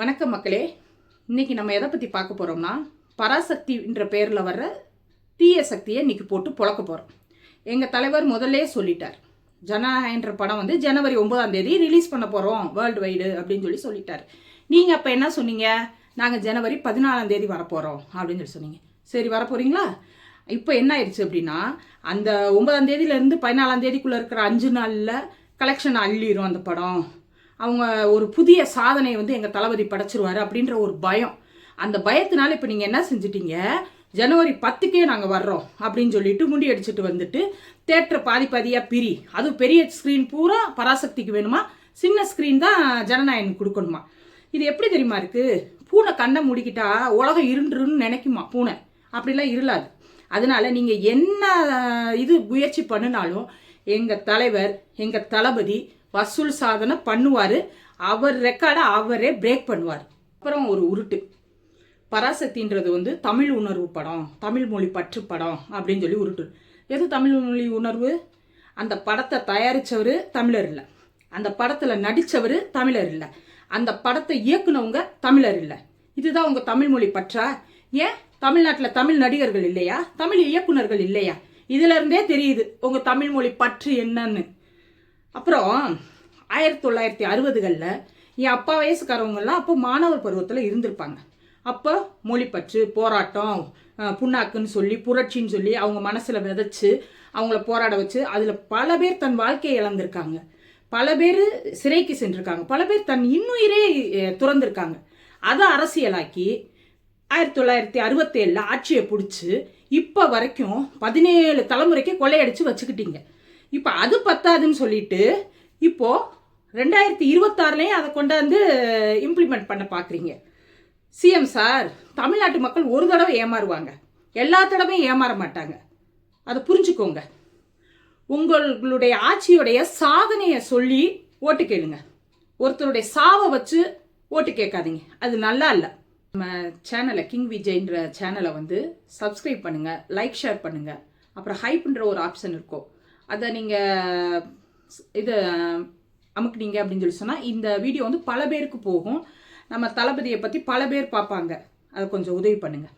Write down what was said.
வணக்கம் மக்களே. இன்னைக்கு நம்ம எதை பற்றி பார்க்க போகிறோம்னா பராசக்தின்ற பேரில் வர்ற தீய சக்தியை இன்றைக்கி போட்டு புழக்க போகிறோம் எங்கள் தலைவர் முதல்லே சொல்லிட்டார். ஜனநாயகன்ற படம் வந்து ஜனவரி ஒன்பதாம் தேதி ரிலீஸ் பண்ண போகிறோம் வேர்ல்டு வைடு அப்படின்னு சொல்லி சொல்லிட்டார். நீங்கள் அப்போ என்ன சொன்னீங்க? நாங்கள் ஜனவரி பதினாலாம் தேதி வரப்போகிறோம் அப்படின்னு சொல்லி சொன்னீங்க. சரி வரப்போகிறீங்களா இப்போ என்ன ஆயிடுச்சு அப்படின்னா அந்த ஒன்பதாம் தேதியிலேருந்து பதினாலாம் தேதிக்குள்ளே இருக்கிற அஞ்சு நாளில் கலெக்ஷன் அள்ளிடும் அந்த படம். அவங்க ஒரு புதிய சாதனை வந்து எங்கள் தளபதி படைச்சிருவாரு அப்படின்ற ஒரு பயம். அந்த பயத்தினால இப்போ நீங்கள் என்ன செஞ்சிட்டீங்க? ஜனவரி பத்துக்கே நாங்கள் வர்றோம் அப்படின்னு சொல்லிட்டு முடி அடிச்சுட்டு வந்துட்டு தேட்டர் பாதி பாதியாக பிரி. அதுவும் பெரிய ஸ்க்ரீன் பூரா பராசக்திக்கு வேணுமா? சின்ன ஸ்க்ரீன் தான் ஜனநாயகனுக்கு கொடுக்கணுமா? இது எப்படி தெரியுமா இருக்குது பூனை கண்ணை மூடிக்கிட்டா உலகம் இருண்டுருன்னு நினைக்குமா பூனை? அப்படிலாம் இருளாது. அதனால நீங்கள் என்ன இது முயற்சி பண்ணினாலும் எங்கள் தலைவர் எங்கள் தளபதி வசூல் சாதனை பண்ணுவார். அவர் ரெக்கார்டை அவரே பிரேக் பண்ணுவார். அப்புறம் ஒரு உருட்டு. பராசக்தின்றது வந்து தமிழ் உணர்வு படம் தமிழ் மொழி பற்று படம் அப்படின்னு சொல்லி உருட்டு. எது தமிழ் மொழி உணர்வு? அந்த படத்தை தயாரித்தவர் தமிழர் இல்லை. அந்த படத்தில் நடித்தவர் தமிழர் இல்லை. அந்த படத்தை இயக்குனவங்க தமிழர் இல்லை. இதுதான் உங்கள் தமிழ் மொழி பற்றா? ஏன்? தமிழ்நாட்டில் தமிழ் நடிகர்கள் இல்லையா? தமிழ் இயக்குனர்கள் இல்லையா? இதுலேருந்தே தெரியுது உங்கள் தமிழ் மொழி பற்று என்னன்னு. அப்புறம் ஆயிரத்தி தொள்ளாயிரத்தி அறுபதுகளில் என் அப்பா வயசுக்காரவங்கெல்லாம் அப்போ மாணவர் பருவத்தில் இருந்திருப்பாங்க. அப்போ மொழிப்பற்று போராட்டம் புண்ணாக்குன்னு சொல்லி புரட்சின்னு சொல்லி அவங்க மனசில் விதைச்சு அவங்கள போராட வச்சு அதில் பல பேர் தன் வாழ்க்கையை இழந்திருக்காங்க. பல பேர் சிறைக்கு சென்றிருக்காங்க. பல பேர் தன் இன்னுயிரே துறந்திருக்காங்க. அதை அரசியலாக்கி ஆயிரத்தி தொள்ளாயிரத்தி அறுபத்தேழில் ஆட்சியை பிடிச்சி இப்போ வரைக்கும் பதினேழு தலைமுறைக்கு கொள்ளையடிச்சு வச்சுக்கிட்டீங்க. இப்போ அது பத்தாதுன்னு சொல்லிட்டு இப்போது ரெண்டாயிரத்தி இருபத்தாறுலேயும் அதை கொண்டாந்து இம்ப்ளிமெண்ட் பண்ண பார்க்குறீங்க சிஎம் சார் தமிழ்நாட்டு மக்கள் ஒரு தடவை ஏமாறுவாங்க. எல்லா தடவையும் ஏமாற மாட்டாங்க. அதை புரிஞ்சுக்கோங்க. உங்களுடைய ஆட்சியுடைய சாதனையை சொல்லி ஓட்டு கேளுங்க. ஒருத்தருடைய சாவை வச்சு ஓட்டு கேட்காதீங்க. அது நல்லா இல்லை. நம்ம சேனலை கிங் விஜய்ன்ற சேனலை வந்து சப்ஸ்கிரைப் பண்ணுங்கள் லைக் ஷேர் பண்ணுங்கள் அப்புறம் ஹைப்ன்ற ஒரு ஆப்ஷன் இருக்கும். அதை நீங்கள் இது அமுக்குனீங்க அப்படின்னு சொல்லி சொன்னால் இந்த வீடியோ வந்து பல பேருக்கு போகும். நம்ம தளபதியை பற்றி பல பேர் பார்ப்பாங்க. அதை கொஞ்சம் உதவி பண்ணுங்கள்